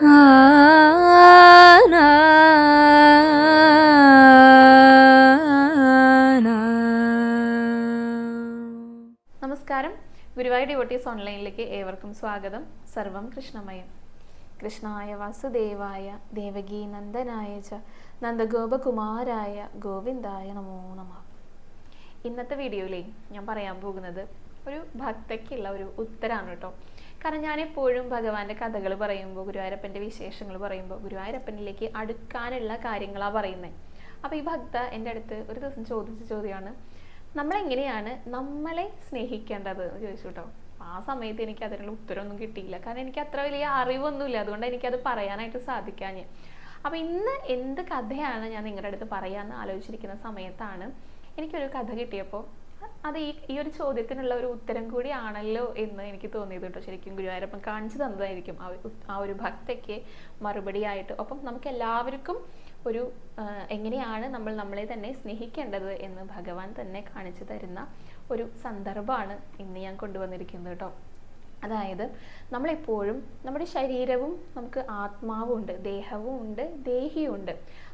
നമസ്കാരം. ഗുരുവായൂർ ഡിവോട്ടീസ് ഓൺലൈനിലേക്ക് ഏവർക്കും സ്വാഗതം. സർവം കൃഷ്ണമയം. കൃഷ്ണായ വാസുദേവായ ദേവകീ നന്ദനായ ച നന്ദഗോപകുമാരായ ഗോവിന്ദായ നമോ നമ. ഇന്നത്തെ വീഡിയോയിലേ ഞാൻ പറയാൻ പോകുന്നത് ഒരു ഭക്തയ്ക്കുള്ള ഒരു ഉത്തരാണ് കേട്ടോ. കാരണം ഞാൻ എപ്പോഴും ഭഗവാന്റെ കഥകൾ പറയുമ്പോൾ ഗുരുവായൂരപ്പന്റെ വിശേഷങ്ങൾ പറയുമ്പോൾ ഗുരുവായൂരപ്പനിലേക്ക് അടുക്കാനുള്ള കാര്യങ്ങളാണ് പറയുന്നത് അപ്പോൾ ഈ ഭക്ത എന്റെ അടുത്ത് ഒരു ദിവസം ചോദിച്ച ചോദ്യമാണ് നമ്മളെങ്ങനെയാണ് നമ്മളെ സ്നേഹിക്കേണ്ടത്? എന്ന് ചോദിച്ചു കേട്ടോ. ആ സമയത്ത് എനിക്ക് അതിനുള്ള ഉത്തരമൊന്നും കിട്ടിയില്ല. കാരണം എനിക്ക് അത്ര വലിയ അറിവൊന്നുമില്ല. അതുകൊണ്ട് എനിക്കത് പറയാനായിട്ട് സാധിക്കാഞ്ഞ്. അപ്പോൾ ഇന്ന് എന്ത് കഥയാണ് ഞാൻ നിങ്ങളുടെ അടുത്ത് പറയാമെന്ന് ആലോചിച്ചിരിക്കുന്ന സമയത്താണ് എനിക്കൊരു കഥ കിട്ടിയപ്പോൾ അത് ഈ ഈ ഒരു ചോദ്യത്തിനുള്ള ഒരു ഉത്തരം കൂടിയാണല്ലോ എന്ന് എനിക്ക് തോന്നിയത് ശരിക്കും ഗുരുവായൂരപ്പൻ കാണിച്ചു തന്നതായിരിക്കും ആ ഒരു- ആ ഒരു ഭക്തയ്ക്ക് മറുപടിയായിട്ട്. ഒപ്പം നമുക്ക് എല്ലാവർക്കും ഒരു എങ്ങനെയാണ് നമ്മൾ നമ്മളെ തന്നെ സ്നേഹിക്കേണ്ടത് എന്ന് ഭഗവാൻ തന്നെ കാണിച്ചു തരുന്ന ഒരു സന്ദർഭമാണ് ഇന്ന് ഞാൻ കൊണ്ടുവന്നിരിക്കുന്നത് കേട്ടോ. അതായത് നമ്മളെപ്പോഴും നമ്മുടെ ശരീരവും നമുക്ക് ആത്മാവും ഉണ്ട് ദേഹവും ഉണ്ട് ദേഹിയും ഉണ്ട്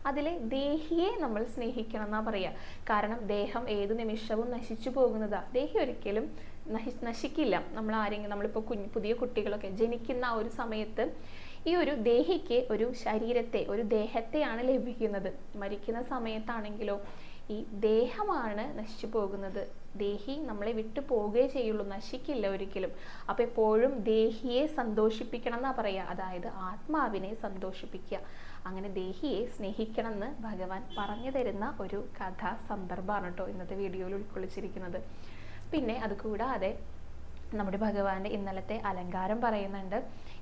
അതിലെ ദേഹിയെ നമ്മൾ സ്നേഹിക്കണം എന്നാ പറയുക കാരണം ദേഹം ഏത് നിമിഷവും നശിച്ചു പോകുന്നതാ. ദേഹി ഒരിക്കലും നശി നശിക്കില്ല. നമ്മൾ ആരെങ്കിലും നമ്മളിപ്പോൾ കുഞ്ഞ് പുതിയ കുട്ടികളൊക്കെ ജനിക്കുന്ന ആ ഒരു സമയത്ത് ഈ ഒരു ദേഹിക്ക് ഒരു ശരീരത്തെ ഒരു ദേഹത്തെയാണ് ലഭിക്കുന്നത്. മരിക്കുന്ന സമയത്താണെങ്കിലോ ഈ ദേഹമാണ് നശിച്ചു പോകുന്നത്. ദേഹി നമ്മളെ വിട്ടു പോകുകയേ ചെയ്യുള്ളൂ നശിക്കില്ല ഒരിക്കലും. അപ്പോൾ എപ്പോഴും ദേഹിയെ സന്തോഷിപ്പിക്കണം എന്നാ പറയുക അതായത് ആത്മാവിനെ സന്തോഷിപ്പിക്കുക. അങ്ങനെ ദേഹിയെ സ്നേഹിക്കണം എന്ന് ഭഗവാൻ പറഞ്ഞു തരുന്ന ഒരു കഥാ സന്ദർഭമാണ് കേട്ടോ ഇന്നത്തെ വീഡിയോയിൽ ഉൾക്കൊള്ളിച്ചിരിക്കുന്നത്. പിന്നെ അത് കൂടാതെ നമ്മുടെ ഭഗവാന്റെ ഇന്നലത്തെ അലങ്കാരം പറയുന്നുണ്ട്.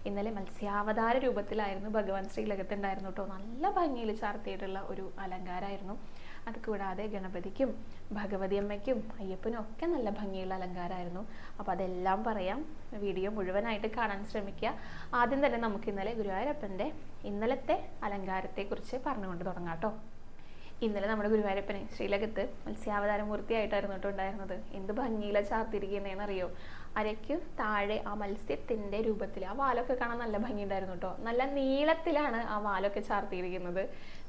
ഇന്നലെ മത്സ്യാവതാര രൂപത്തിലായിരുന്നു ഭഗവാൻ ശ്രീലകത്തുണ്ടായിരുന്നു കേട്ടോ. നല്ല ഭംഗിയിൽ ചാർത്തിയിട്ടുള്ള ഒരു അലങ്കാരമായിരുന്നു അത് കൂടാതെ ഗണപതിക്കും ഭഗവതി അമ്മയ്ക്കും അയ്യപ്പനും ഒക്കെ നല്ല ഭംഗിയുള്ള അലങ്കാരമായിരുന്നു. അപ്പോൾ അതെല്ലാം പറയാം. വീഡിയോ മുഴുവനായിട്ട് കാണാൻ ശ്രമിക്കുക. ആദ്യം തന്നെ നമുക്ക് ഇന്നലെ ഗുരുവായൂരപ്പന്റെ ഇന്നലത്തെ അലങ്കാരത്തെക്കുറിച്ച് പറഞ്ഞുകൊണ്ട് തുടങ്ങാം കേട്ടോ. ഇന്നലെ നമ്മുടെ ഗുരുവായൂരപ്പനെ ശ്രീലകത്ത് മത്സ്യാവതാര മൂർത്തിയായിട്ടായിരുന്നു കേട്ടോ ഉണ്ടായിരുന്നത്. എന്ത് ഭംഗിയില ചാർത്തിരിക്കുന്നതെന്ന് അറിയോ അരയ്ക്ക് താഴെ ആ മത്സ്യത്തിന്റെ രൂപത്തിൽ ആ വാലൊക്കെ കാണാൻ നല്ല ഭംഗി ഉണ്ടായിരുന്നു കേട്ടോ. നല്ല നീളത്തിലാണ് ആ വാലൊക്കെ ചാർത്തിയിരിക്കുന്നത്.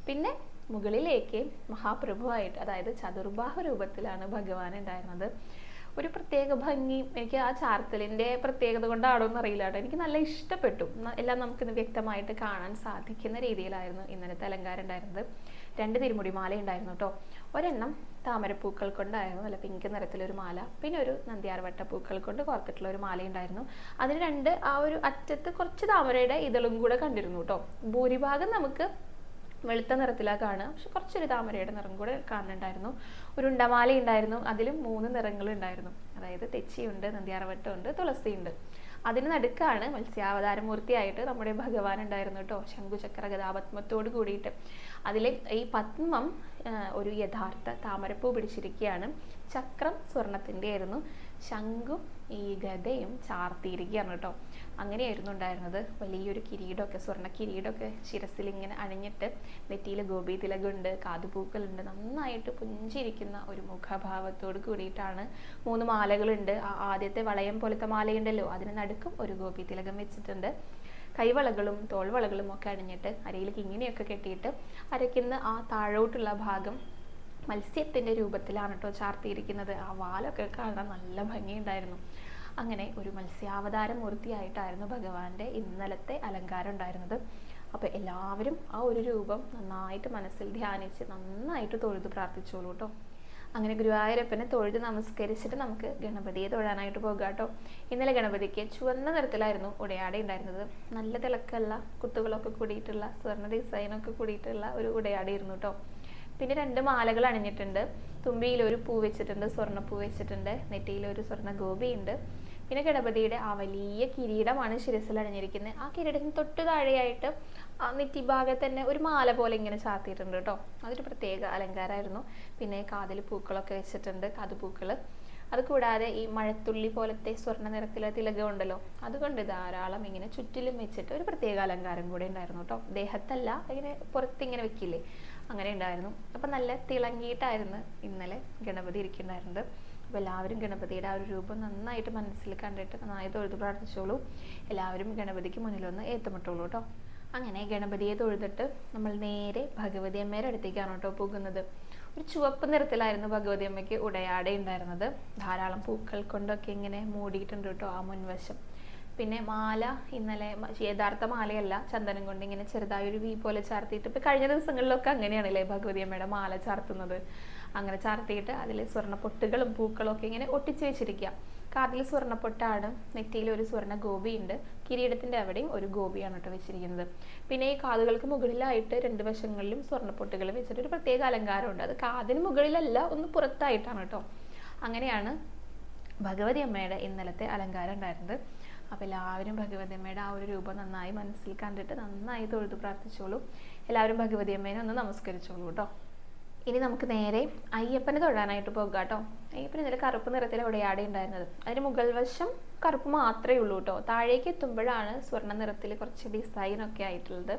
പിന്നെ മുകളിലേക്ക് മഹാപ്രഭുവായിട്ട് അതായത് ചതുർബാഹ രൂപത്തിലാണ് ഭഗവാൻ ഉണ്ടായിരുന്നത്. ഒരു പ്രത്യേക ഭംഗി എനിക്ക് ആ ചാർത്തലിന്റെ പ്രത്യേകത കൊണ്ടാണോ എന്ന് അറിയില്ല കേട്ടോ. എനിക്ക് നല്ല ഇഷ്ടപ്പെട്ടു. എല്ലാം നമുക്കിന്ന് വ്യക്തമായിട്ട് കാണാൻ സാധിക്കുന്ന രീതിയിലായിരുന്നു ഇന്നലത്തെ അലങ്കാരം ഉണ്ടായിരുന്നത്. രണ്ട് തിരുമുടി മാല ഉണ്ടായിരുന്നു കേട്ടോ. ഒരെണ്ണം താമരപ്പൂക്കൾ കൊണ്ടായിരുന്നു നല്ല പിങ്ക് നിറത്തിലൊരു മാല പിന്നെ ഒരു നന്ദിയാർവട്ടപ്പൂക്കൾ കൊണ്ട് കോർത്തിട്ടുള്ള ഒരു മാല ഉണ്ടായിരുന്നു. അതിന് രണ്ട് ആ ഒരു അറ്റത്ത് കുറച്ച് താമരയുടെ ഇതളും കൂടെ കണ്ടിരുന്നു കേട്ടോ. ഭൂരിഭാഗം നമുക്ക് വെളുത്ത നിറത്തിലാണ് കാണുക പക്ഷെ കുറച്ചൊരു താമരയുടെ നിറം കൂടെ കാണുന്നുണ്ടായിരുന്നു. ഒരു ഉണ്ടമാല ഉണ്ടായിരുന്നു. അതിലും മൂന്ന് നിറങ്ങൾ ഉണ്ടായിരുന്നു അതായത് തെച്ചിയുണ്ട് നന്ദിയാറവട്ടമുണ്ട് തുളസിയുണ്ട്. അതിന് നടുക്കാണ് മത്സ്യാവതാര മൂർത്തിയായിട്ട് നമ്മുടെ ഭഗവാൻ ഉണ്ടായിരുന്നു കേട്ടോ. ശംഖുചക്ര ഗതാപത്മത്തോട് കൂടിയിട്ട്. അതിലെ ഈ പത്മം ഒരു യഥാർത്ഥ താമരപ്പൂ പിടിച്ചിരിക്കുകയാണ്. ചക്രം സ്വർണത്തിന്റെ ആയിരുന്നു ശംഖും ഈ ഗതയും ചാർത്തിയിരിക്കുകയാണ് കേട്ടോ. അങ്ങനെയായിരുന്നു ഉണ്ടായിരുന്നത്. വലിയൊരു കിരീടമൊക്കെ സ്വർണ കിരീടമൊക്കെ ശിരസിൽ ഇങ്ങനെ അണിഞ്ഞിട്ട് നെറ്റിയിൽ ഗോപി തിലകുണ്ട് കാതുപൂക്കളുണ്ട് നന്നായിട്ട് പുഞ്ചിരിക്കുന്ന ഒരു മുഖഭാവത്തോട് കൂടിയിട്ടാണ് മൂന്ന് മാലകളുണ്ട്. ആ ആദ്യത്തെ വളയം പോലത്തെ മാലയുണ്ടല്ലോ. അതിന് നടുക്കും ഒരു ഗോപി തിലകം വെച്ചിട്ടുണ്ട്. കൈവളകളും തോൾവളകളും ഒക്കെ അണിഞ്ഞിട്ട് അരയിലേക്ക് ഇങ്ങനെയൊക്കെ കെട്ടിയിട്ട് അരയ്ക്കുന്ന ആ താഴോട്ടുള്ള ഭാഗം മത്സ്യത്തിന്റെ രൂപത്തിലാണ് കേട്ടോ ചാർത്തിയിരിക്കുന്നത്. ആ വാലൊക്കെ കാണാൻ നല്ല ഭംഗിയുണ്ടായിരുന്നു. അങ്ങനെ ഒരു മത്സ്യാവതാര മൂർത്തിയായിട്ടായിരുന്നു ഭഗവാന്റെ ഇന്നലത്തെ അലങ്കാരം ഉണ്ടായിരുന്നത്. അപ്പോൾ എല്ലാവരും ആ ഒരു രൂപം നന്നായിട്ട് മനസ്സിൽ ധ്യാനിച്ച് നന്നായിട്ട് തൊഴുത് പ്രാർത്ഥിച്ചോളൂ കേട്ടോ അങ്ങനെ ഗുരുവായൂരപ്പനെ തൊഴുത് നമസ്കരിച്ചിട്ട് നമുക്ക് ഗണപതിയെ തൊഴാനായിട്ട് പോകാം കേട്ടോ ഇന്നലെ ഗണപതിക്ക് ചുവന്ന നിറത്തിലായിരുന്നു ഉടയാട ഉണ്ടായിരുന്നത്. നല്ല തിളക്കമുള്ള കുത്തുകളൊക്കെ കൂടിയിട്ടുള്ള സ്വർണ ഡിസൈനൊക്കെ കൂടിയിട്ടുള്ള ഒരു ഉടയാടയായിരുന്നു കേട്ടോ പിന്നെ രണ്ട് മാലകൾ അണിഞ്ഞിട്ടുണ്ട്. തുമ്പിയിൽ ഒരു പൂ വെച്ചിട്ടുണ്ട് സ്വർണപ്പൂ വെച്ചിട്ടുണ്ട് നെറ്റിയിൽ ഒരു സ്വർണ ഗോപിയുണ്ട് പിന്നെ ഗണപതിയുടെ ആ വലിയ കിരീടമാണ് ശിരസിൽ അണിഞ്ഞിരിക്കുന്നത്. ആ കിരീടത്തിന് തൊട്ട് താഴെയായിട്ട് ആ നെറ്റി ഭാഗത്ത് തന്നെ ഒരു മാല പോലെ ഇങ്ങനെ ചാർത്തിയിട്ടുണ്ട് കേട്ടോ. അതൊരു പ്രത്യേക അലങ്കാരമായിരുന്നു. പിന്നെ കാതിൽ പൂക്കളൊക്കെ വെച്ചിട്ടുണ്ട് കാതുപൂക്കൾ അത് കൂടാതെ ഈ മഴത്തുള്ളി പോലത്തെ സ്വർണ നിറത്തിലെ തിലകം ഉണ്ടല്ലോ അതുകൊണ്ട് ധാരാളം ഇങ്ങനെ ചുറ്റിലും വെച്ചിട്ട് ഒരു പ്രത്യേക അലങ്കാരം കൂടെ ഉണ്ടായിരുന്നു കേട്ടോ. ദേഹത്തല്ല ഇങ്ങനെ പുറത്തിങ്ങനെ വെക്കില്ലേ? അങ്ങനെ ഉണ്ടായിരുന്നു. അപ്പം നല്ല തിളങ്ങിയിട്ടായിരുന്നു ഇന്നലെ ഗണപതി ഇരിക്കുന്നുണ്ടായിരുന്നത്. അപ്പോൾ എല്ലാവരും ഗണപതിയുടെ ആ ഒരു രൂപം നന്നായിട്ട് മനസ്സിൽ കണ്ടിട്ട് നന്നായി തൊഴുത് പ്രാർത്ഥിച്ചോളൂ. എല്ലാവരും ഗണപതിക്ക് മുന്നിൽ ഒന്ന് ഏറ്റുമുട്ടോളൂ കേട്ടോ. അങ്ങനെ ഗണപതിയെ തൊഴുതിട്ട് നമ്മൾ നേരെ ഭഗവതി അമ്മയുടെ അടുത്തേക്കാണ് കേട്ടോ പോകുന്നത്. ഒരു ചുവപ്പ് നിറത്തിലായിരുന്നു ഭഗവതി അമ്മയ്ക്ക് ഉടയാടെ ഉണ്ടായിരുന്നത് ധാരാളം പൂക്കൾ കൊണ്ടൊക്കെ ഇങ്ങനെ മൂടിയിട്ടുണ്ട് കേട്ടോ ആ മുൻവശം. പിന്നെ മാല ഇന്നലെ യഥാർത്ഥ മാലയല്ല ചന്ദനം കൊണ്ട് ഇങ്ങനെ ചെറുതായി ഒരു വീ പോലെ ചാർത്തിയിട്ട്. ഇപ്പൊ കഴിഞ്ഞ ദിവസങ്ങളിലൊക്കെ അങ്ങനെയാണല്ലേ ഭഗവതി അമ്മയുടെ മാല ചാർത്തുന്നത്? അങ്ങനെ ചാർത്തിയിട്ട് അതിൽ സ്വർണ പൊട്ടുകളും പൂക്കളും ഒക്കെ ഇങ്ങനെ ഒട്ടിച്ചു വെച്ചിരിക്കുക കാതിൽ സ്വർണപ്പൊട്ടാണ് നെറ്റിയിൽ ഒരു സ്വർണ ഗോപിയുണ്ട് കിരീടത്തിന്റെ അവിടെയും ഒരു ഗോപിയാണ് കേട്ടോ വെച്ചിരിക്കുന്നത്. പിന്നെ ഈ കാതുകൾക്ക് മുകളിലായിട്ട് രണ്ട് വശങ്ങളിലും സ്വർണപ്പൊട്ടുകൾ വെച്ചിട്ട് ഒരു പ്രത്യേക അലങ്കാരമുണ്ട്. അത് കാതിന് മുകളിലല്ല ഒന്ന് പുറത്തായിട്ടാണ് കേട്ടോ. അങ്ങനെയാണ് ഭഗവതി അമ്മയുടെ ഇന്നലത്തെ അലങ്കാരം ഉണ്ടായിരുന്നത്. അപ്പോൾ എല്ലാവരും ഭഗവതിയമ്മയുടെ ആ ഒരു രൂപം നന്നായി മനസ്സിൽ കണ്ടിട്ട് നന്നായി തൊഴുതു പ്രാർത്ഥിച്ചോളൂ. എല്ലാവരും ഭഗവതിയമ്മേനെ ഒന്ന് നമസ്കരിച്ചോളൂ കേട്ടോ. ഇനി നമുക്ക് നേരെ അയ്യപ്പനെ തൊഴാനായിട്ട് പോകുക കേട്ടോ. അയ്യപ്പൻ ഇന്നലെ കറുപ്പ് നിറത്തിൽ ഉടയാടെ ഉണ്ടായിരുന്നത്? അതിന് മുകൾ വശം കറുപ്പ് മാത്രമേ ഉള്ളൂ കേട്ടോ. താഴേക്ക് എത്തുമ്പോഴാണ് സ്വർണ നിറത്തിൽ കുറച്ച് ഡിസൈൻ ഒക്കെ ആയിട്ടുള്ളത്.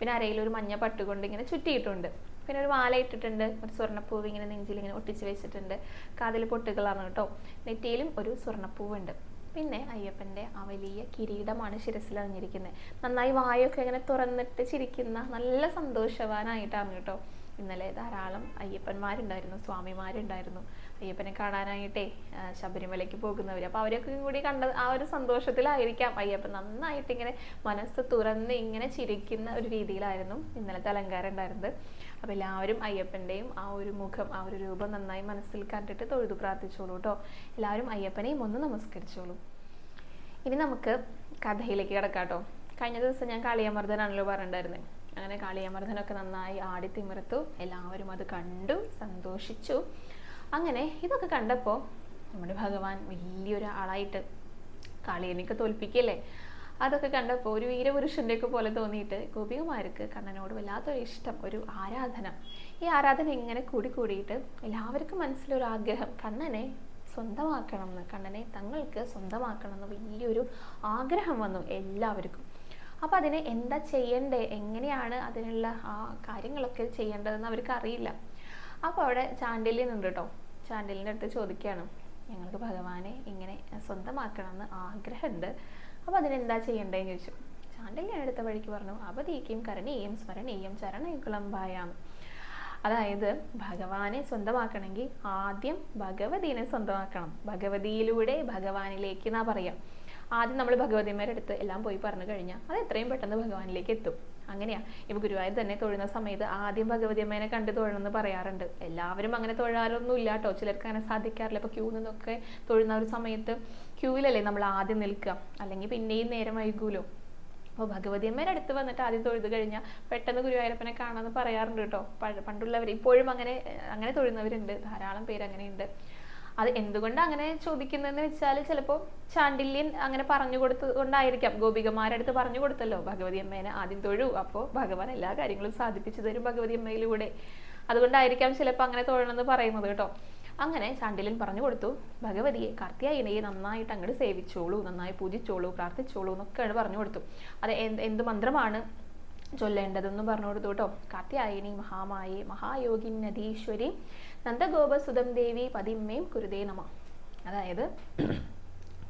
പിന്നെ അരയിൽ ഒരു മഞ്ഞ പട്ടുകൊണ്ട് ഇങ്ങനെ ചുറ്റിയിട്ടുണ്ട്. പിന്നെ ഒരു മാല ഇട്ടിട്ടുണ്ട്. ഒരു സ്വർണപ്പൂവ് ഇങ്ങനെ നെഞ്ചിൽ ഇങ്ങനെ ഒട്ടിച്ച് വെച്ചിട്ടുണ്ട്. കാതിൽ പൊട്ടുകളാണ് കേട്ടോ. നെറ്റിയിലും ഒരു സ്വർണപ്പൂവുണ്ട്. പിന്നെ അയ്യപ്പന്റെ ആ വലിയ കിരീടമാണ് ശിരസിൽ അണിഞ്ഞിരിക്കുന്നത്. നന്നായി വായൊക്കെ ഇങ്ങനെ തുറന്നിട്ട് ചിരിക്കുന്ന നല്ല സന്തോഷവാനായിട്ടാണ് കേട്ടോ. ഇന്നലെ ധാരാളം അയ്യപ്പന്മാരുണ്ടായിരുന്നു സ്വാമിമാരുണ്ടായിരുന്നു. അയ്യപ്പനെ കാണാനായിട്ടേ ശബരിമലയ്ക്ക് പോകുന്നവർ അപ്പോൾ അവരൊക്കെ കൂടി കണ്ട ആ ഒരു സന്തോഷത്തിലായിരിക്കാം അയ്യപ്പൻ. നന്നായിട്ട് ഇങ്ങനെ മനസ്സ് തുറന്ന് ഇങ്ങനെ ചിരിക്കുന്ന ഒരു രീതിയിലായിരുന്നു ഇന്നലത്തെ അലങ്കാരം ഉണ്ടായിരുന്നത്. അപ്പോൾ എല്ലാവരും അയ്യപ്പന്റെയും ആ ഒരു മുഖം ആ ഒരു രൂപം നന്നായി മനസ്സിൽ കണ്ടിട്ട് തൊഴുതു പ്രാർത്ഥിച്ചോളൂ കേട്ടോ എല്ലാവരും അയ്യപ്പനെയും ഒന്ന് നമസ്കരിച്ചോളൂ. ഇനി നമുക്ക് കഥയിലേക്ക് കിടക്കാം കേട്ടോ കഴിഞ്ഞ ദിവസം ഞാൻ കാളിയമർദ്ദനാണല്ലോ പറഞ്ഞിട്ടുണ്ടായിരുന്നത് അങ്ങനെ കാളിയമർദ്ദനൊക്കെ നന്നായി ആടി തിമിർത്തു. എല്ലാവരും അത് കണ്ടു സന്തോഷിച്ചു. അങ്ങനെ ഇതൊക്കെ കണ്ടപ്പോൾ നമ്മുടെ ഭഗവാൻ വലിയൊരു ആളായിട്ട് കാളിയനെയൊക്കെ തോൽപ്പിക്കല്ലേ? അതൊക്കെ കണ്ടപ്പോൾ ഒരു വീരപുരുഷന്റെയൊക്കെ പോലെ തോന്നിയിട്ട് ഗോപികമാർക്ക് കണ്ണനോട് വല്ലാത്തൊരു ഇഷ്ടം ഒരു ആരാധന. ഈ ആരാധന ഇങ്ങനെ കൂടി കൂടിയിട്ട് എല്ലാവർക്കും മനസ്സിലൊരു ആഗ്രഹം കണ്ണനെ സ്വന്തമാക്കണം എന്ന് കണ്ണനെ തങ്ങൾക്ക് സ്വന്തമാക്കണം എന്ന് വലിയൊരു ആഗ്രഹം വന്നു എല്ലാവർക്കും. അപ്പം അതിനെ എന്താ ചെയ്യേണ്ടേ? എങ്ങനെയാണ് അതിനുള്ള ആ കാര്യങ്ങളൊക്കെ ചെയ്യേണ്ടതെന്ന് അവർക്ക് അറിയില്ല അപ്പോൾ അവിടെ ചാണ്ടില്യൻ ഉണ്ട് കേട്ടോ ചാണ്ടിലിന്റെ അടുത്ത് ചോദിക്കുകയാണ്. ഞങ്ങൾക്ക് ഭഗവാനെ ഇങ്ങനെ സ്വന്തമാക്കണമെന്ന് ആഗ്രഹമുണ്ട്. അപ്പോൾ അതിനെന്താ ചെയ്യേണ്ടതെന്ന് ചോദിച്ചു. ചാണ്ടില്യൻ അടുത്ത വഴിക്ക് പറഞ്ഞു. അവതീക്കും കരണീയം സ്മരണീയം ചരണയുക്കുളമ്പായാം അതായത് ഭഗവാനെ സ്വന്തമാക്കണമെങ്കിൽ ആദ്യം ഭഗവതീനെ സ്വന്തമാക്കണം. ഭഗവതിയിലൂടെ ഭഗവാനിലേക്ക് എന്നാ പറയാം. ആദ്യം നമ്മൾ ഭഗവതിമാരുടെ അടുത്ത് എല്ലാം പോയി പറഞ്ഞു കഴിഞ്ഞാൽ അത് എത്രയും പെട്ടെന്ന് ഭഗവാനിലേക്ക് എത്തും. അങ്ങനെയാ. ഇപ്പൊ ഗുരുവായൂർ തന്നെ തൊഴുന്ന സമയത്ത് ആദ്യം ഭഗവതി അമ്മേനെ കണ്ട് തൊഴണമെന്ന് പറയാറുണ്ട്. എല്ലാവരും അങ്ങനെ തൊഴാറൊന്നും ഇല്ല കേട്ടോ ചിലർക്ക് അങ്ങനെ സാധിക്കാറില്ല. ഇപ്പൊ ക്യൂ നിന്നൊക്കെ തൊഴുന്ന ഒരു സമയത്ത് ക്യൂവിലല്ലേ നമ്മൾ ആദ്യം നിൽക്കുക. അല്ലെങ്കിൽ പിന്നെയും നേരം വൈകൂലോ. അപ്പോൾ ഭഗവതി അമ്മേന്റെ അടുത്ത് വന്നിട്ട് ആദ്യം തൊഴുത് കഴിഞ്ഞാൽ പെട്ടെന്ന് ഗുരുവായൂരപ്പനെ കാണാമെന്ന് പറയാറുണ്ട് കേട്ടോ. പണ്ടുള്ളവർ ഇപ്പോഴും അങ്ങനെ അങ്ങനെ തൊഴുന്നവരുണ്ട്. ധാരാളം പേര് അങ്ങനെയുണ്ട്. അത് എന്തുകൊണ്ട് അങ്ങനെ ചോദിക്കുന്നതെന്ന് വെച്ചാൽ ചിലപ്പോൾ ചാണ്ടില്യൻ അങ്ങനെ പറഞ്ഞു കൊടുത്തത് കൊണ്ടായിരിക്കാം ഗോപികമാരുടെ അടുത്ത് പറഞ്ഞു കൊടുത്തല്ലോ ഭഗവതി അമ്മേനെ ആദ്യം തൊഴു അപ്പോൾ ഭഗവാൻ എല്ലാ കാര്യങ്ങളും സാധിപ്പിച്ചു തരും ഭഗവതി അമ്മയിലൂടെ. അതുകൊണ്ടായിരിക്കാം ചിലപ്പോൾ അങ്ങനെ തൊഴണമെന്ന് പറയുന്നത് കേട്ടോ. അങ്ങനെ ചാണ്ടിലൻ പറഞ്ഞു കൊടുത്തു ഭഗവതിയെ കാർത്തിയായനയെ നന്നായിട്ട് അങ്ങോട്ട് സേവിച്ചോളൂ നന്നായി പൂജിച്ചോളൂ പ്രാർത്ഥിച്ചോളൂ എന്നൊക്കെയാണ് പറഞ്ഞു കൊടുത്തു. അത് എന്ത് മന്ത്രമാണ്? ചൊല്ലേണ്ടതെന്നും പറഞ്ഞു കൊടുത്തു കേട്ടോ കാത്യായനി മഹാമായി മഹായോഗി നദീശ്വരി നന്ദഗോപസുതം ദേവി പതിമ്മയും കുരുദേ നമ. അതായത്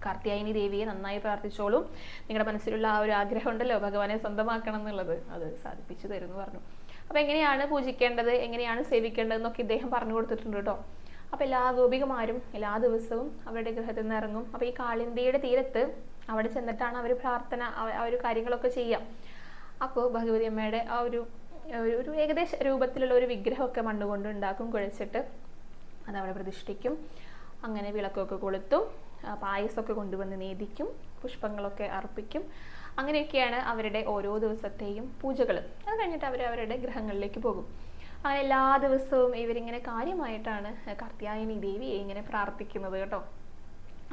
കാർത്യായനി ദേവിയെ നന്നായി പ്രാർത്ഥിച്ചോളൂ. നിങ്ങളുടെ മനസ്സിലുള്ള ആ ഒരു ആഗ്രഹം ഉണ്ടല്ലോ ഭഗവാനെ സ്വന്തമാക്കണം എന്നുള്ളത്. അത് സാധിപ്പിച്ചു തരും എന്ന് പറഞ്ഞു. അപ്പൊ എങ്ങനെയാണ് പൂജിക്കേണ്ടത്? എങ്ങനെയാണ് സേവിക്കേണ്ടത് എന്നൊക്കെ ഇദ്ദേഹം പറഞ്ഞു കൊടുത്തിട്ടുണ്ട് കേട്ടോ. അപ്പൊ എല്ലാ ഗോപികമാരും എല്ലാ ദിവസവും അവരുടെ ഗൃഹത്തിൽ നിന്ന് ഇറങ്ങും. അപ്പൊ ഈ കാളിന്തിയുടെ തീരത്ത് അവിടെ ചെന്നിട്ടാണ് അവർ പ്രാർത്ഥന ആ- ഒരു കാര്യങ്ങളൊക്കെ ചെയ്യാം അപ്പോൾ ഭഗവതി അമ്മയുടെ ആ ഒരു ഒരു- ഏകദേശ രൂപത്തിലുള്ള ഒരു വിഗ്രഹമൊക്കെ മണ്ണുകൊണ്ട് ഉണ്ടാക്കും കുഴച്ചിട്ട് അതവിടെ പ്രതിഷ്ഠിക്കും. അങ്ങനെ വിളക്കൊക്കെ കൊളുത്തും പായസമൊക്കെ കൊണ്ടുവന്ന് നേദിക്കും പുഷ്പങ്ങളൊക്കെ അർപ്പിക്കും. അങ്ങനെയൊക്കെയാണ് അവരുടെ ഓരോ ദിവസത്തെയും പൂജകൾ അത് കഴിഞ്ഞിട്ട് അവർ അവരുടെ ഗ്രഹങ്ങളിലേക്ക് പോകും. അങ്ങനെ എല്ലാ ദിവസവും ഇവരിങ്ങനെ കാര്യമായിട്ടാണ് കാർത്യായനി ദേവിയെ ഇങ്ങനെ പ്രാർത്ഥിക്കുന്നത് കേട്ടോ.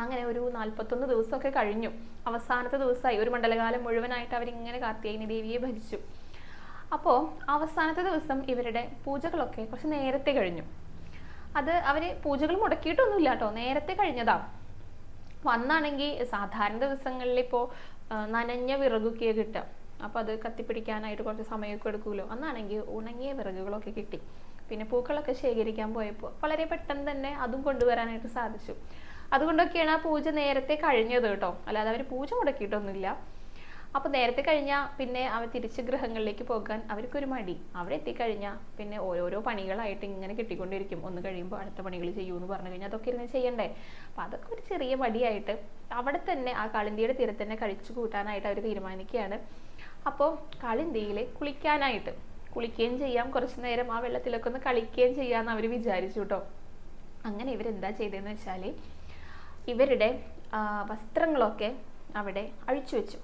അങ്ങനെ ഒരു നാൽപ്പത്തൊന്ന് ദിവസമൊക്കെ കഴിഞ്ഞു. അവസാനത്തെ ദിവസമായി. ഒരു മണ്ഡലകാലം മുഴുവനായിട്ട് അവരിങ്ങനെ കാർത്തികേയനി ദേവിയെ ഭജിച്ചു അപ്പോൾ അവസാനത്തെ ദിവസം ഇവരുടെ പൂജകളൊക്കെ കുറച്ച് നേരത്തെ കഴിഞ്ഞു. അത് അവർ പൂജകൾ മുടക്കിയിട്ടൊന്നുമില്ല കേട്ടോ. നേരത്തെ കഴിഞ്ഞതാ. വന്നാണെങ്കിൽ സാധാരണ ദിവസങ്ങളിൽ ഇപ്പോൾ നനഞ്ഞ വിറകൊക്കെ കിട്ടുക. അപ്പോൾ അത് കത്തിപ്പിടിക്കാനായിട്ട് കുറച്ച് സമയമൊക്കെ എടുക്കുമല്ലോ. അന്നാണെങ്കിൽ ഉണങ്ങിയ വിറകുകളൊക്കെ കിട്ടി. പിന്നെ പൂക്കളൊക്കെ ശേഖരിക്കാൻ പോയപ്പോൾ വളരെ പെട്ടെന്ന് തന്നെ അതും കൊണ്ടുവരാനായിട്ട് സാധിച്ചു. അതുകൊണ്ടൊക്കെയാണ് ആ പൂജ നേരത്തെ കഴിഞ്ഞത് കേട്ടോ. അല്ലാതെ അവർ പൂജ മുടക്കിയിട്ടൊന്നുമില്ല. അപ്പോൾ നേരത്തെ കഴിഞ്ഞാൽ പിന്നെ അവർ തിരിച്ച് ഗ്രഹങ്ങളിലേക്ക് പോകാൻ അവർക്കൊരു മടി. അവിടെ എത്തിക്കഴിഞ്ഞാൽ പിന്നെ ഓരോരോ പണികളായിട്ട് ഇങ്ങനെ കിട്ടിക്കൊണ്ടിരിക്കും. ഒന്ന് കഴിയുമ്പോൾ അടുത്ത പണികൾ ചെയ്യൂ എന്ന് പറഞ്ഞു കഴിഞ്ഞാൽ അതൊക്കെ ഇരുന്ന് ചെയ്യണ്ടേ. അപ്പോൾ അതൊക്കെ ഒരു ചെറിയ മടിയായിട്ട് അവിടെ തന്നെ ആ കളിന്തിയുടെ തീരത്ത് തന്നെ കഴിച്ചു കൂട്ടാനായിട്ട് അവർ തീരുമാനിക്കുകയാണ്. അപ്പോൾ കളിന്തിയിൽ കുളിക്കാനായിട്ട് കുളിക്കുകയും ചെയ്യാം. കുറച്ച് നേരം ആ വെള്ളത്തിലൊക്കെ ഒന്ന് കളിക്കുകയും ചെയ്യാമെന്ന് അവർ വിചാരിച്ചു കേട്ടോ. അങ്ങനെ ഇവരെന്താ ചെയ്തതെന്ന് വെച്ചാൽ ഇവരുടെ വസ്ത്രങ്ങളൊക്കെ അവിടെ അഴിച്ചു വെച്ചു.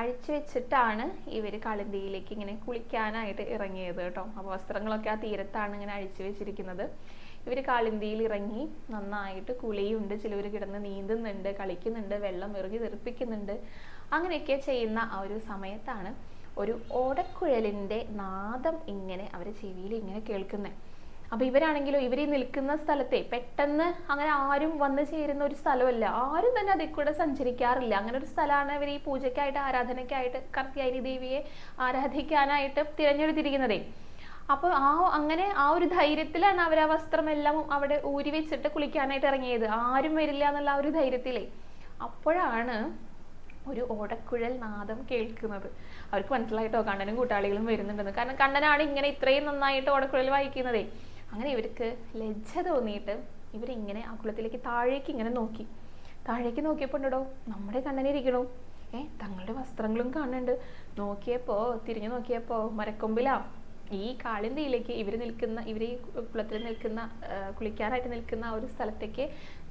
അഴിച്ചു വെച്ചിട്ടാണ് ഇവർ കളിന്തിയിലേക്ക് ഇങ്ങനെ കുളിക്കാനായിട്ട് ഇറങ്ങിയത് കേട്ടോ. അപ്പോൾ വസ്ത്രങ്ങളൊക്കെ ആ തീരത്താണ് ഇങ്ങനെ അഴിച്ചു വെച്ചിരിക്കുന്നത്. ഇവർ കാളിന്തിയിൽ ഇറങ്ങി നന്നായിട്ട് കുളിയുണ്ട്. ചിലവർ കിടന്ന് നീന്തുന്നുണ്ട് കളിക്കുന്നുണ്ട് വെള്ളം എറിഞ്ഞ് തെറിപ്പിക്കുന്നുണ്ട്. അങ്ങനെയൊക്കെ ചെയ്യുന്ന ആ ഒരു സമയത്താണ് ഒരു ഓടക്കുഴലിന്റെ നാദം ഇങ്ങനെ അവർ ചെവിയിൽ ഇങ്ങനെ കേൾക്കുന്നത് അപ്പൊ ഇവരാണെങ്കിലോ ഇവർ നിൽക്കുന്ന സ്ഥലത്തെ പെട്ടെന്ന് അങ്ങനെ ആരും വന്ന് ചേരുന്ന ഒരു സ്ഥലമല്ല. ആരും തന്നെ അതിൽ കൂടെ സഞ്ചരിക്കാറില്ല. അങ്ങനെ ഒരു സ്ഥലമാണ് ഇവർ ഈ പൂജയ്ക്കായിട്ട് ആരാധനയ്ക്കായിട്ട് കർത്തിയായി ദേവിയെ ആരാധിക്കാനായിട്ട് തിരഞ്ഞെടുത്തിരിക്കുന്നതേ. അപ്പോൾ ആ അങ്ങനെ ആ ഒരു ധൈര്യത്തിലാണ് അവർ ആ വസ്ത്രമെല്ലാം അവിടെ ഊരി വെച്ചിട്ട് കുളിക്കാനായിട്ട് ഇറങ്ങിയത്. ആരും വരില്ല എന്നുള്ള ആ ഒരു ധൈര്യത്തിലേ. അപ്പോഴാണ് ഒരു ഓടക്കുഴൽ നാദം കേൾക്കുന്നത്. അവർക്ക് മനസ്സിലായിട്ടോ കണ്ണനും കൂട്ടാളികളും വരുന്നുണ്ടെന്ന്. കാരണം കണ്ണനാണ് ഇങ്ങനെ ഇത്രയും നന്നായിട്ട് ഓടക്കുഴൽ വായിക്കുന്നതേ. അങ്ങനെ ഇവർക്ക് ലജ്ജ തോന്നിയിട്ട് ഇവരിങ്ങനെ ആ കുളത്തിലേക്ക് താഴേക്ക് ഇങ്ങനെ നോക്കി. താഴേക്ക് നോക്കിയപ്പോൾ ഉണ്ടോ നമ്മുടെ കണ്ണനിരിക്കണു ഏ തങ്ങളുടെ വസ്ത്രങ്ങളും കാണുന്നുണ്ട്. നോക്കിയപ്പോ തിരിഞ്ഞു നോക്കിയപ്പോ മരക്കൊമ്പിലാ. ഈ കാളിന്തയിലേക്ക് ഇവർ നിൽക്കുന്ന ഇവർ ഈ കുളത്തിൽ നിൽക്കുന്ന കുളിക്കാനായിട്ട് നിൽക്കുന്ന ആ ഒരു സ്ഥലത്തേക്ക്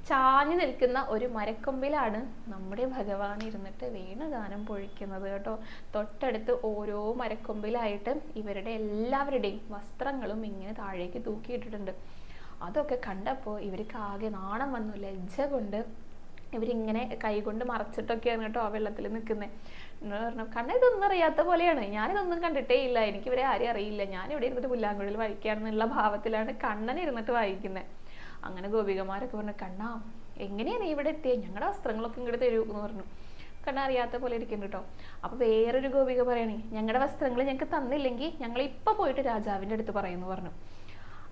ചാഞ്ഞു നിൽക്കുന്ന ഒരു മരക്കൊമ്പിലാണ് നമ്മുടെ ഭഗവാൻ ഇരുന്നിട്ട് വീണുഗാനം പൊഴിക്കുന്നത് കേട്ടോ. തൊട്ടടുത്ത് ഓരോ മരക്കൊമ്പിലായിട്ട് ഇവരുടെ എല്ലാവരുടെയും വസ്ത്രങ്ങളും ഇങ്ങനെ താഴേക്ക് തൂക്കിയിട്ടിട്ടുണ്ട്. അതൊക്കെ കണ്ടപ്പോൾ ഇവർക്ക് ആകെ നാണം വന്നു. ലജ്ജ കൊണ്ട് ഇവരിങ്ങനെ കൈകൊണ്ട് മറച്ചിട്ടൊക്കെയാണ് കേട്ടോ ആ വെള്ളത്തിൽ നിൽക്കുന്നത് എന്നോട് പറഞ്ഞു കണ്ണ ഇതൊന്നും അറിയാത്ത പോലെയാണ്. ഞാനിതൊന്നും കണ്ടിട്ടേ ഇല്ല. എനിക്ക് ഇവരെ ആരെയും അറിയില്ല. ഞാൻ ഇവിടെ ഇരുന്നിട്ട് പുല്ലാങ്കുഴൽ വായിക്കുകയാണെന്നുള്ള ഭാവത്തിലാണ് കണ്ണൻ ഇരുന്നിട്ട് വായിക്കുന്നത് അങ്ങനെ ഗോപികമാരൊക്കെ പറഞ്ഞു കണ്ണാ എങ്ങനെയാണ് നീ ഇവിടെ എത്തിയത് ഞങ്ങളുടെ വസ്ത്രങ്ങളൊക്കെ ഇങ്ങോട്ട് തരൂ എന്ന് പറഞ്ഞു. കണ്ണാ അറിയാത്ത പോലെ ഇരിക്കുന്നു കേട്ടോ അപ്പൊ വേറൊരു ഗോപിക പറയണേ ഞങ്ങളുടെ വസ്ത്രങ്ങൾ ഞങ്ങൾക്ക് തന്നില്ലെങ്കിൽ ഞങ്ങൾ ഇപ്പൊ പോയിട്ട് രാജാവിന്റെ അടുത്ത് പറയുന്നു പറഞ്ഞു.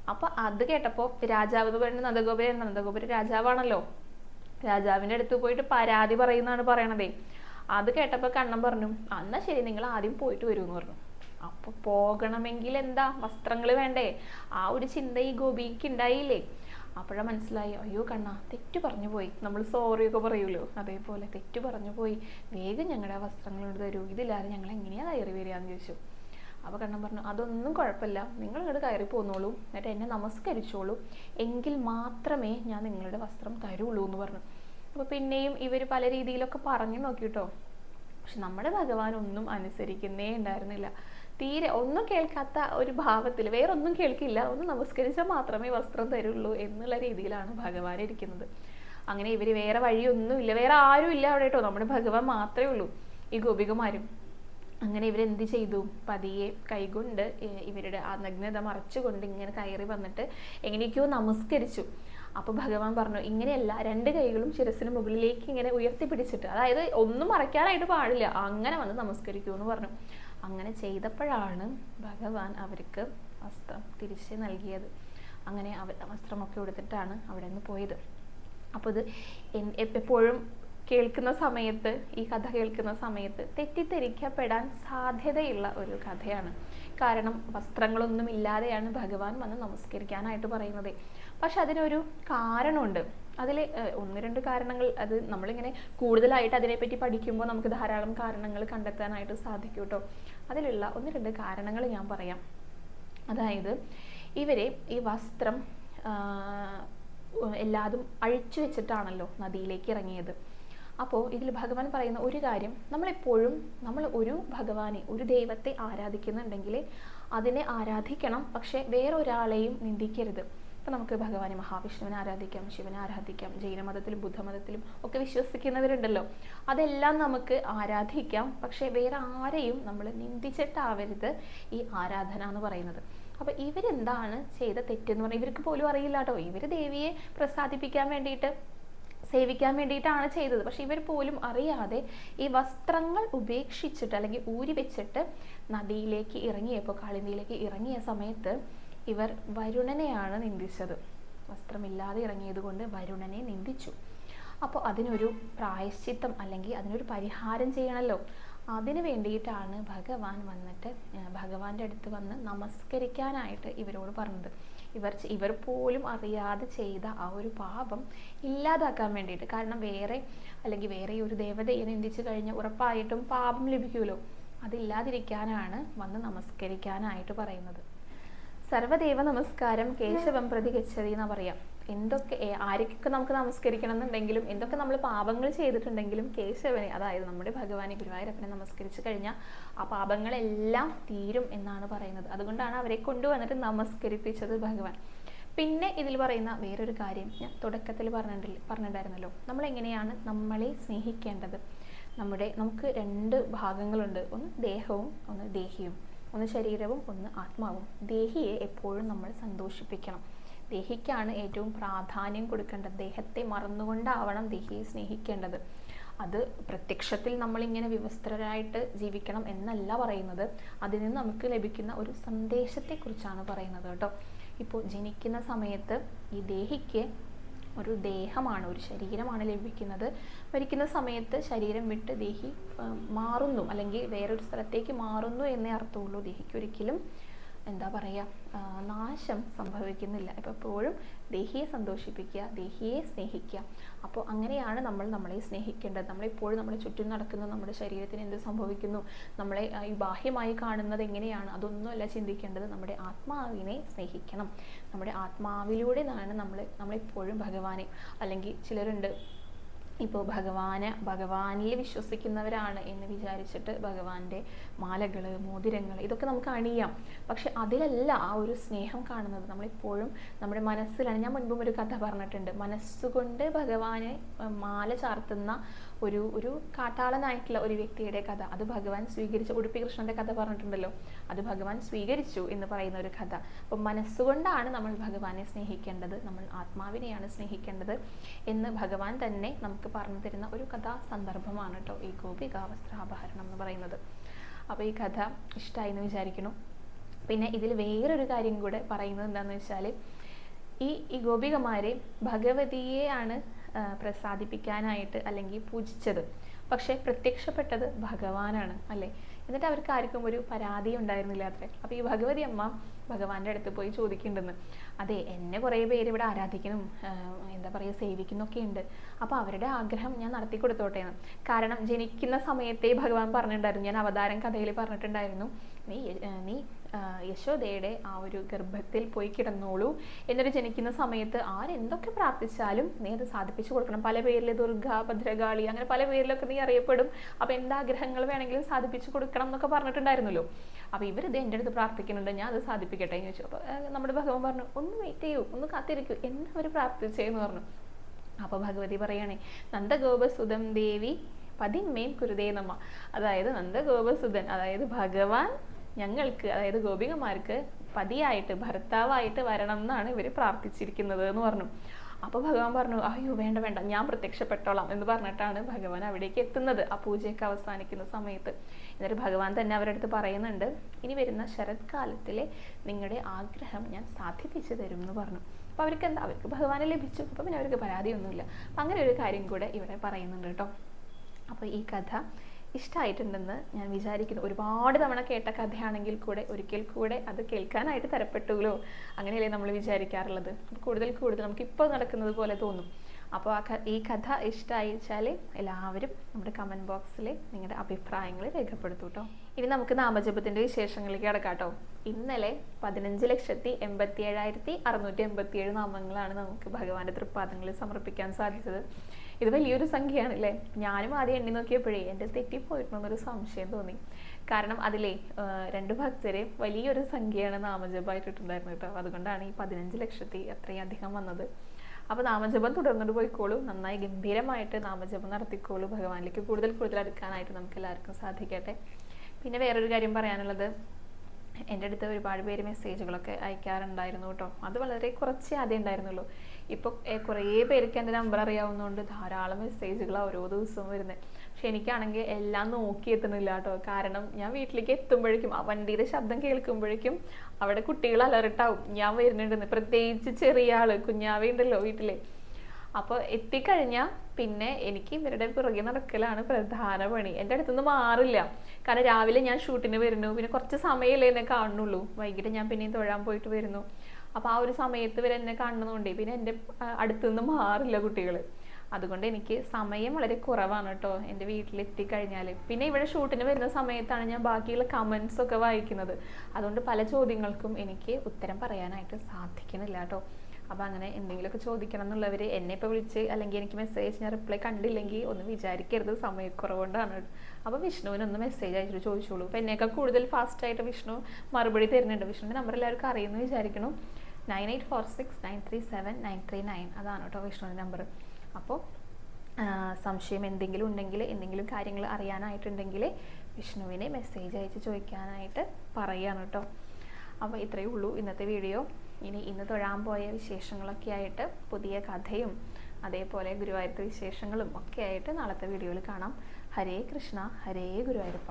അപ്പൊ അത് കേട്ടപ്പോ രാജാവ് എന്ന് പറയുന്നത് നന്ദഗോപുര നന്ദഗോപുര രാജാവാണല്ലോ. രാജാവിന്റെ അടുത്ത് പോയിട്ട് പരാതി പറയുന്നാണ് പറയണതേ. അത് കേട്ടപ്പോ കണ്ണൻ പറഞ്ഞു "ആ, എന്നാ ശരി നിങ്ങൾ ആദ്യം പോയിട്ട് വരൂ എന്ന് പറഞ്ഞു. അപ്പൊ പോകണമെങ്കിൽ എന്താ വസ്ത്രങ്ങൾ വേണ്ടേ? ആ ഒരു ചിന്ത ഈ ഗോപിക്ക് ഉണ്ടായില്ലേ? അപ്പോഴാ മനസ്സിലായി അയ്യോ കണ്ണ തെറ്റ് പറഞ്ഞു പോയി. നമ്മൾ സോറി ഒക്കെ പറയൂലോ? അതേപോലെ തെറ്റ് പറഞ്ഞു പോയി. വേഗം ഞങ്ങളുടെ കൊണ്ട് തരൂ. ഇതില്ലാതെ ഞങ്ങൾ എങ്ങനെയാ കയറി വരികയെന്ന് ചോദിച്ചു. അപ്പോൾ കണ്ണൻ പറഞ്ഞു അതൊന്നും കുഴപ്പമില്ല. നിങ്ങൾ ഇങ്ങോട്ട് കയറി പോന്നോളൂ. എന്നിട്ട് എന്നെ നമസ്കരിച്ചോളൂ. എങ്കിൽ മാത്രമേ ഞാൻ നിങ്ങളുടെ വസ്ത്രം തരുള്ളൂ എന്ന് പറഞ്ഞു. അപ്പോൾ പിന്നെയും ഇവർ പല രീതിയിലൊക്കെ പറഞ്ഞു നോക്കിട്ടോ. പക്ഷെ നമ്മുടെ ഭഗവാൻ ഒന്നും അനുസരിക്കുന്നേ ഉണ്ടായിരുന്നില്ല. തീരെ ഒന്നും കേൾക്കാത്ത ഒരു ഭാവത്തിൽ വേറെ ഒന്നും കേൾക്കില്ല ഒന്ന് നമസ്കരിച്ചാൽ മാത്രമേ വസ്ത്രം തരുള്ളൂ എന്നുള്ള രീതിയിലാണ് ഭഗവാൻ ഇരിക്കുന്നത്. അങ്ങനെ ഇവർ വേറെ വഴിയൊന്നുമില്ല വേറെ ആരും ഇല്ല അവിടെ കേട്ടോ നമ്മുടെ ഭഗവാൻ മാത്രമേ ഉള്ളൂ ഈ ഗോപികമാരും. അങ്ങനെ ഇവരെന്ത് ചെയ്തു? പതിയെ കൈകൊണ്ട് ഇവരുടെ ആ നഗ്നത മറച്ചുകൊണ്ട് ഇങ്ങനെ കയറി വന്നിട്ട് എങ്ങനെയൊക്കെയോ നമസ്കരിച്ചു. അപ്പൊ ഭഗവാൻ പറഞ്ഞു ഇങ്ങനെയല്ല രണ്ട് കൈകളും ശിരസിന് മുകളിലേക്ക് ഇങ്ങനെ ഉയർത്തിപ്പിടിച്ചിട്ട് അതായത് ഒന്നും മറയ്ക്കാനായിട്ട് പാടില്ല അങ്ങനെ വന്ന് നമസ്കരിക്കൂ എന്ന് പറഞ്ഞു. അങ്ങനെ ചെയ്തപ്പോഴാണ് ഭഗവാൻ അവർക്ക് വസ്ത്രം തിരിച്ച് നൽകിയത്. അങ്ങനെ അവർ വസ്ത്രമൊക്കെ കൊടുത്തിട്ടാണ് അവിടെ നിന്ന് പോയത്. അപ്പോൾ ഇത് എപ്പോഴും കേൾക്കുന്ന സമയത്ത് ഈ കഥ കേൾക്കുന്ന സമയത്ത് തെറ്റിദ്ധരിക്കപ്പെടാൻ സാധ്യതയുള്ള ഒരു കഥയാണ്. കാരണം വസ്ത്രങ്ങളൊന്നും ഇല്ലാതെയാണ് ഭഗവാൻ വന്ന് നമസ്കരിക്കാനായിട്ട് പറയുന്നത്. പക്ഷെ അതിനൊരു കാരണമുണ്ട്. അതിൽ ഒന്ന് രണ്ട് കാരണങ്ങൾ അത് നമ്മളിങ്ങനെ കൂടുതലായിട്ട് അതിനെപ്പറ്റി പഠിക്കുമ്പോൾ നമുക്ക് ധാരാളം കാരണങ്ങൾ കണ്ടെത്താനായിട്ട് സാധിക്കും കേട്ടോ അതിലുള്ള ഒന്ന് രണ്ട് കാരണങ്ങൾ ഞാൻ പറയാം. അതായത് ഇവരെ ഈ വസ്ത്രം എല്ലാതും അഴിച്ചു വെച്ചിട്ടാണല്ലോ നദിയിലേക്ക് ഇറങ്ങിയത്. അപ്പോൾ ഇതിൽ ഭഗവാൻ പറയുന്ന ഒരു കാര്യം നമ്മളെപ്പോഴും നമ്മൾ ഒരു ഭഗവാനെ ഒരു ദൈവത്തെ ആരാധിക്കുന്നുണ്ടെങ്കിൽ അതിനെ ആരാധിക്കണം പക്ഷേ വേറൊരാളെയും നിന്ദിക്കരുത്. ഇപ്പം നമുക്ക് ഭഗവാനെ മഹാവിഷ്ണുവിനെ ആരാധിക്കാം ശിവനെ ആരാധിക്കാം ജൈനമതത്തിലും ബുദ്ധമതത്തിലും ഒക്കെ വിശ്വസിക്കുന്നവരുണ്ടല്ലോ. അതെല്ലാം നമുക്ക് ആരാധിക്കാം. പക്ഷേ വേറെ ആരെയും നമ്മൾ നിന്ദിച്ചിട്ടാവരുത് ഈ ആരാധന എന്ന് പറയുന്നത്. അപ്പം ഇവരെന്താണ് ചെയ്ത തെറ്റെന്ന് പറഞ്ഞാൽ ഇവർക്ക് പോലും അറിയില്ല കേട്ടോ ഇവർ ദേവിയെ പ്രസാദിപ്പിക്കാൻ വേണ്ടിയിട്ട് സേവിക്കാൻ വേണ്ടിയിട്ടാണ് ചെയ്തത്. പക്ഷെ ഇവർ പോലും അറിയാതെ ഈ വസ്ത്രങ്ങൾ ഉപേക്ഷിച്ചിട്ട് അല്ലെങ്കിൽ ഊരി വെച്ചിട്ട് നദിയിലേക്ക് ഇറങ്ങിയപ്പോൾ കാളിന്തിയിലേക്ക് ഇറങ്ങിയ സമയത്ത് ഇവർ വരുണനെയാണ് നിന്ദിച്ചത്. വസ്ത്രമില്ലാതെ ഇറങ്ങിയത് കൊണ്ട് വരുണനെ നിന്ദിച്ചു. അപ്പോൾ അതിനൊരു പ്രായശ്ചിത്തം അല്ലെങ്കിൽ അതിനൊരു പരിഹാരം ചെയ്യണമല്ലോ അതിന് വേണ്ടിയിട്ടാണ് ഭഗവാൻ വന്നിട്ട് ഭഗവാന്റെ അടുത്ത് വന്ന് നമസ്കരിക്കാനായിട്ട് ഇവരോട് പറഞ്ഞത്. ഇവർ ഇവർ പോലും അറിയാതെ ചെയ്ത ആ ഒരു പാപം ഇല്ലാതാക്കാൻ വേണ്ടിയിട്ട്. കാരണം വേറെ അല്ലെങ്കിൽ വേറെ ഒരു ദേവതയെ നിന്ദിച്ചു കഴിഞ്ഞാൽ ഉറപ്പായിട്ടും പാപം ലഭിക്കുമല്ലോ. അതില്ലാതിരിക്കാനാണ് വന്ന് നമസ്കരിക്കാനായിട്ട് പറയുന്നത്. സർവദേവ നമസ്കാരം കേശവം പ്രതി ഗച്ഛതി എന്ന് പറയാം. എന്തൊക്കെ ആരൊക്കെ നമുക്ക് നമസ്കരിക്കണം എന്നുണ്ടെങ്കിലും എന്തൊക്കെ നമ്മൾ പാപങ്ങൾ ചെയ്തിട്ടുണ്ടെങ്കിലും കേശവനെ അതായത് നമ്മുടെ ഭഗവാനെ ഗുരുവായൂരപ്പനെ നമസ്കരിച്ചു കഴിഞ്ഞാൽ ആ പാപങ്ങളെല്ലാം തീരും എന്നാണ് പറയുന്നത്. അതുകൊണ്ടാണ് അവരെ കൊണ്ടുവന്നിട്ട് നമസ്കരിപ്പിച്ചത് ഭഗവാൻ. പിന്നെ ഇതിൽ പറയുന്ന വേറൊരു കാര്യം ഞാൻ തുടക്കത്തിൽ പറഞ്ഞിട്ടില്ല പറഞ്ഞിട്ടുണ്ടായിരുന്നല്ലോ. നമ്മൾ എങ്ങനെയാണ് നമ്മളെ സ്നേഹിക്കേണ്ടത്? നമ്മുടെ നമുക്ക് രണ്ട് ഭാഗങ്ങളുണ്ട്. ഒന്ന് ദേഹവും ഒന്ന് ദേഹിയും. ഒന്ന് ശരീരവും ഒന്ന് ആത്മാവും. ദേഹിയെ എപ്പോഴും നമ്മൾ സന്തോഷിപ്പിക്കണം. ദേഹിക്കാണ് ഏറ്റവും പ്രാധാന്യം കൊടുക്കേണ്ടത്. ദേഹത്തെ മറന്നുകൊണ്ടാവണം ദേഹിയെ സ്നേഹിക്കേണ്ടത്. അത് പ്രത്യക്ഷത്തിൽ നമ്മളിങ്ങനെ വിവസ്ത്രരായിട്ട് ജീവിക്കണം എന്നല്ല പറയുന്നത്. അതിൽ നിന്ന് നമുക്ക് ലഭിക്കുന്ന ഒരു സന്ദേശത്തെക്കുറിച്ചാണ് പറയുന്നത് കേട്ടോ. ഇപ്പോൾ ജനിക്കുന്ന സമയത്ത് ഈ ദേഹിക്ക് ഒരു ദേഹമാണ് ഒരു ശരീരമാണ് ലഭിക്കുന്നത്. മരിക്കുന്ന സമയത്ത് ശരീരം വിട്ട് ദേഹി മാറുന്നു. അല്ലെങ്കിൽ വേറൊരു സ്ഥലത്തേക്ക് മാറുന്നു എന്നേ അർത്ഥമുള്ളൂ ദേഹിക്ക് ഒരിക്കലും എന്താ പറയുക നാശം സംഭവിക്കുന്നില്ല. അപ്പോൾ എപ്പോഴും ദേഹിയെ സന്തോഷിപ്പിക്കുക ദേഹിയെ സ്നേഹിക്കുക. അപ്പോൾ അങ്ങനെയാണ് നമ്മൾ നമ്മളെ സ്നേഹിക്കേണ്ടത്. നമ്മളെപ്പോഴും നമ്മുടെ ചുറ്റും നടക്കുന്ന നമ്മുടെ ശരീരത്തിന് എന്ത് സംഭവിക്കുന്നു? നമ്മളെ ഈ ബാഹ്യമായി കാണുന്നത് എങ്ങനെയാണ്? അതൊന്നുമല്ല ചിന്തിക്കേണ്ടത്. നമ്മുടെ ആത്മാവിനെ സ്നേഹിക്കണം. നമ്മുടെ ആത്മാവിലൂടെ ആണ് നമ്മൾ നമ്മളെപ്പോഴും ഭഗവാനെ. അല്ലെങ്കിൽ ചിലരുണ്ട് ഇപ്പോൾ ഭഗവാന് ഭഗവാനിൽ വിശ്വസിക്കുന്നവരാണ് എന്ന് വിചാരിച്ചിട്ട് ഭഗവാന്റെ മാലകൾ മോതിരങ്ങൾ ഇതൊക്കെ നമുക്ക് അണിയാം. പക്ഷെ അതിലല്ല ആ ഒരു സ്നേഹം കാണുന്നത്. നമ്മളെപ്പോഴും നമ്മുടെ മനസ്സിലാണ്. ഞാൻ മുൻപും ഒരു കഥ പറഞ്ഞിട്ടുണ്ട്. മനസ്സുകൊണ്ട് ഭഗവാനെ മാല ചാർത്തുന്ന ഒരു ഒരു കാട്ടാളനായിട്ടുള്ള ഒരു വ്യക്തിയുടെ കഥ. അത് ഭഗവാൻ സ്വീകരിച്ച ഉടുപ്പി കൃഷ്ണന്റെ കഥ പറഞ്ഞിട്ടുണ്ടല്ലോ. അത് ഭഗവാൻ സ്വീകരിച്ചു എന്ന് പറയുന്ന ഒരു കഥ. അപ്പം മനസ്സുകൊണ്ടാണ് നമ്മൾ ഭഗവാനെ സ്നേഹിക്കേണ്ടത്. നമ്മൾ ആത്മാവിനെയാണ് സ്നേഹിക്കേണ്ടത് എന്ന് ഭഗവാൻ തന്നെ നമുക്ക് പറഞ്ഞു തരുന്ന ഒരു കഥാ സന്ദർഭമാണ് കേട്ടോ ഈ ഗോപി വസ്ത്രാപഹരണം എന്ന് പറയുന്നത്. അപ്പോൾ ഈ കഥ ഇഷ്ടമായി എന്ന് വിചാരിക്കുന്നു. പിന്നെ ഇതിൽ വേറൊരു കാര്യം കൂടെ പറയുന്നത് എന്താണെന്ന് വെച്ചാൽ ഈ ഈ ഗോപികമാരെ ഭഗവതിയെയാണ് പ്രസാദിപ്പിക്കാനായിട്ട് അല്ലെങ്കിൽ പൂജിച്ചത്. പക്ഷേ പ്രത്യക്ഷപ്പെട്ടത് ഭഗവാനാണ് അല്ലേ? എന്നിട്ട് അവർക്ക് ആർക്കും ഒരു പരാതി ഉണ്ടായിരുന്നില്ല അത്രേ. അപ്പോൾ ഈ ഭഗവതി അമ്മ ഭഗവാന്റെ അടുത്ത് പോയി ചോദിക്കുന്നുണ്ടെന്ന്. അതെ എന്നെ കുറേ പേര് ഇവിടെ ആരാധിക്കണം എന്താ പറയുക സേവിക്കുന്നൊക്കെ ഉണ്ട് അപ്പോൾ അവരുടെ ആഗ്രഹം ഞാൻ നടത്തി കൊടുത്തോട്ടെ എന്ന്. കാരണം ജനിക്കുന്ന സമയത്തെ ഭഗവാൻ പറഞ്ഞിട്ടുണ്ടായിരുന്നു. ഞാൻ അവതാരം കഥയിൽ പറഞ്ഞിട്ടുണ്ടായിരുന്നു. നീ നീ യശോദയുടെ ആ ഒരു ഗർഭത്തിൽ പോയി കിടന്നോളൂ. എന്നിട്ട് ജനിക്കുന്ന സമയത്ത് ആരെന്തൊക്കെ പ്രാർത്ഥിച്ചാലും നീ അത് സാധിപ്പിച്ചു കൊടുക്കണം. പല പേരിൽ ദുർഗ ഭദ്രകാളി അങ്ങനെ പല പേരിലൊക്കെ നീ അറിയപ്പെടും. അപ്പോൾ എന്താഗ്രഹങ്ങൾ വേണമെങ്കിലും സാധിപ്പിച്ചു കൊടുക്കണം എന്നൊക്കെ പറഞ്ഞിട്ടുണ്ടായിരുന്നല്ലോ. അപ്പോൾ ഇത് എന്റെ അടുത്ത് പ്രാർത്ഥിക്കുന്നുണ്ട് ഞാൻ അത് സാധിപ്പിക്കട്ടെ എന്ന് ചോദിച്ചു. അപ്പോൾ നമ്മുടെ ഭഗവാൻ പറഞ്ഞു ഒന്ന് വെയിറ്റ് ചെയ്യൂ ഒന്ന് കാത്തിരിക്കൂ എന്ന് അവർ പ്രാർത്ഥിച്ചേന്ന് പറഞ്ഞു. അപ്പോൾ ഭഗവതി പറയണേ നന്ദഗോപസുതം ദേവി പതിന്മേം കുരുദേ നമ്മ അതായത് നന്ദഗോപസുതൻ അതായത് ഭഗവാൻ ഞങ്ങൾക്ക് അതായത് ഗോപികമാർക്ക് പതിയായിട്ട് ഭർത്താവായിട്ട് വരണം എന്നാണ് ഇവർ പ്രാർത്ഥിച്ചിരിക്കുന്നത് എന്ന് പറഞ്ഞു. അപ്പോൾ ഭഗവാൻ പറഞ്ഞു അയ്യോ വേണ്ട വേണ്ട ഞാൻ പ്രത്യക്ഷപ്പെട്ടോളാം എന്ന് പറഞ്ഞിട്ടാണ് ഭഗവാൻ അവിടേക്ക് എത്തുന്നത് ആ പൂജയൊക്കെ അവസാനിക്കുന്ന സമയത്ത്. എന്നിട്ട് ഭഗവാൻ തന്നെ അവരുടെ അടുത്ത് പറയുന്നുണ്ട് ഇനി വരുന്ന ശരത്കാലത്തിലെ നിങ്ങളുടെ ആഗ്രഹം ഞാൻ സാധിപ്പിച്ചു തരും എന്ന് പറഞ്ഞു. അപ്പോൾ അവർക്ക് എന്താ അവർക്ക് ഭഗവാനെ ലഭിച്ചു അപ്പോൾ പിന്നെ അവർക്ക് പരാതിയൊന്നുമില്ല. അങ്ങനെ ഒരു കാര്യം കൂടെ ഇവിടെ പറയുന്നുണ്ട് കേട്ടോ. അപ്പോൾ ഈ കഥ ഇഷ്ടമായിട്ടുണ്ടെന്ന് ഞാൻ വിചാരിക്കുന്നു. ഒരുപാട് തവണ കേട്ട കഥയാണെങ്കിൽ കൂടെ ഒരിക്കൽ കൂടെ അത് കേൾക്കാനായിട്ട് തരപ്പെട്ടുല്ലോ. അങ്ങനെയല്ലേ നമ്മൾ വിചാരിക്കാറുള്ളത്. കൂടുതൽ കൂടുതൽ നമുക്ക് ഇപ്പോൾ നടക്കുന്നത് പോലെ തോന്നും. അപ്പോൾ ആ ഈ കഥ ഇഷ്ടമായിച്ചാൽ എല്ലാവരും നമ്മുടെ കമന്റ് ബോക്സിൽ നിങ്ങളുടെ അഭിപ്രായങ്ങൾ രേഖപ്പെടുത്തൂ കേട്ടോ ഇനി നമുക്ക് നാമജപത്തിന്റെ വിശേഷങ്ങളിലേക്ക് കിടക്കാം കേട്ടോ ഇന്നലെ പതിനഞ്ച് ലക്ഷത്തി എൺപത്തി ഏഴായിരത്തി അറുന്നൂറ്റി എൺപത്തി ഏഴ് നാമങ്ങളാണ് നമുക്ക് ഭഗവാന്റെ തൃപ്പാദങ്ങളിൽ സമർപ്പിക്കാൻ സാധിച്ചത്. ഇത് വലിയൊരു സംഖ്യയാണ് അല്ലേ ഞാനും ആദ്യം എണ്ണി നോക്കിയപ്പോഴേ എന്റെ തെറ്റിപ്പോയിട്ടുണ്ടെന്നൊരു സംശയം തോന്നി. കാരണം അതിലേ രണ്ട് ഭക്തരെ വലിയൊരു സംഖ്യയാണ് നാമജപമായിട്ടിട്ടുണ്ടായിരുന്നത് കേട്ടോ. അതുകൊണ്ടാണ് ഈ പതിനഞ്ച് ലക്ഷത്തി അത്രയും അധികം വന്നത്. അപ്പോൾ നാമജപം തുടർന്നുകൊണ്ട് പോയിക്കോളൂ. നന്നായി ഗംഭീരമായിട്ട് നാമജപം നടത്തിക്കോളൂ. ഭഗവാനിലേക്ക് കൂടുതൽ കൂടുതൽ അടുക്കാനായിട്ട് നമുക്ക് എല്ലാവർക്കും സാധിക്കട്ടെ. പിന്നെ വേറൊരു കാര്യം പറയാനുള്ളത്. എന്റെ അടുത്ത് ഒരുപാട് പേര് മെസ്സേജുകളൊക്കെ അയക്കാറുണ്ടായിരുന്നു കേട്ടോ. അത് വളരെ കുറച്ചേ ആദ്യം ഉണ്ടായിരുന്നുള്ളൂ. ഇപ്പോൾ കുറേ പേർക്ക് എന്റെ നമ്പർ അറിയാവുന്നതുകൊണ്ട് ധാരാളം മെസ്സേജുകൾ ഓരോ ദിവസവും വരുന്നത് പക്ഷെ എനിക്കാണെങ്കിൽ എല്ലാം നോക്കി എത്തുന്നില്ല കേട്ടോ കാരണം ഞാൻ വീട്ടിലേക്ക് എത്തുമ്പോഴേക്കും ആ വണ്ടിയുടെ ശബ്ദം കേൾക്കുമ്പോഴേക്കും അവിടെ കുട്ടികൾ അലർട്ടാവും. ഞാൻ വരുന്നുണ്ടെന്ന്. പ്രത്യേകിച്ച് ചെറിയ ആൾ കുഞ്ഞാവയുണ്ടല്ലോ വീട്ടിലെ. അപ്പോൾ എത്തിക്കഴിഞ്ഞാൽ പിന്നെ എനിക്ക് ഇവരുടെ പുറകെ നടക്കലാണ് പ്രധാന പണി. എന്റെ അടുത്തുനിന്ന് മാറില്ല. കാരണം രാവിലെ ഞാൻ ഷൂട്ടിന് വരുന്നു. പിന്നെ കുറച്ച് സമയമല്ലേ എന്നെ കാണുള്ളൂ വൈകിട്ട് ഞാൻ പിന്നെയും തൊഴാൻ പോയിട്ട് വരുന്നു. അപ്പോൾ ആ ഒരു സമയത്ത് ഇവർ എന്നെ കാണുന്നതുകൊണ്ടേ പിന്നെ എന്റെ അടുത്തുനിന്ന് മാറില്ല കുട്ടികൾ അതുകൊണ്ട് എനിക്ക് സമയം വളരെ കുറവാണ് കേട്ടോ. എന്റെ വീട്ടിലെത്തിക്കഴിഞ്ഞാൽ പിന്നെ ഇവിടെ ഷൂട്ടിന് വരുന്ന സമയത്താണ് ഞാൻ ബാക്കിയുള്ള കമൻസ് ഒക്കെ വായിക്കുന്നത്. അതുകൊണ്ട് പല ചോദ്യങ്ങൾക്കും എനിക്ക് ഉത്തരം പറയാനായിട്ട് സാധിക്കുന്നില്ല കേട്ടോ. അപ്പോൾ അങ്ങനെ എന്തെങ്കിലുമൊക്കെ ചോദിക്കണം എന്നുള്ളവർ എന്നെ ഇപ്പോൾ വിളിച്ച് അല്ലെങ്കിൽ എനിക്ക് മെസ്സേജ് ഞാൻ റിപ്ലൈ കണ്ടില്ലെങ്കിൽ ഒന്ന് വിചാരിക്കരുത്. സമയക്കുറവുകൊണ്ടാണ് അപ്പോൾ വിഷ്ണുവിനൊന്ന് മെസ്സേജ് അയച്ചിട്ട് ചോദിച്ചോളൂ. അപ്പോൾ എന്നേക്കാൾ കൂടുതൽ ഫാസ്റ്റായിട്ട് വിഷ്ണു മറുപടി തരുന്നുണ്ട്. വിഷ്ണുവിന്റെ നമ്പർ എല്ലാവർക്കും അറിയുമെന്ന് വിചാരിക്കണം nine eight four six nine three seven nine three nine അതാണ് കേട്ടോ വിഷ്ണുവിന്റെ നമ്പർ അപ്പോൾ സംശയം എന്തെങ്കിലും ഉണ്ടെങ്കിൽ എന്തെങ്കിലും കാര്യങ്ങൾ അറിയാനായിട്ടുണ്ടെങ്കിൽ വിഷ്ണുവിനെ മെസ്സേജ് അയച്ച് ചോദിക്കാനായിട്ട് പറയുകയാണ് കേട്ടോ. അപ്പോൾ ഇത്രയേ ഉള്ളൂ ഇന്നത്തെ വീഡിയോ. ഇനി ഇന്ന് തൊഴാൻ പോയ വിശേഷങ്ങളൊക്കെ ആയിട്ട് പുതിയ കഥയും അതേപോലെ ഗുരുവായൂരത്തെ വിശേഷങ്ങളും ഒക്കെ ആയിട്ട് നാളത്തെ വീഡിയോയിൽ കാണാം. ഹരേ കൃഷ്ണ ഹരേ ഗുരുവായൂരപ്പ.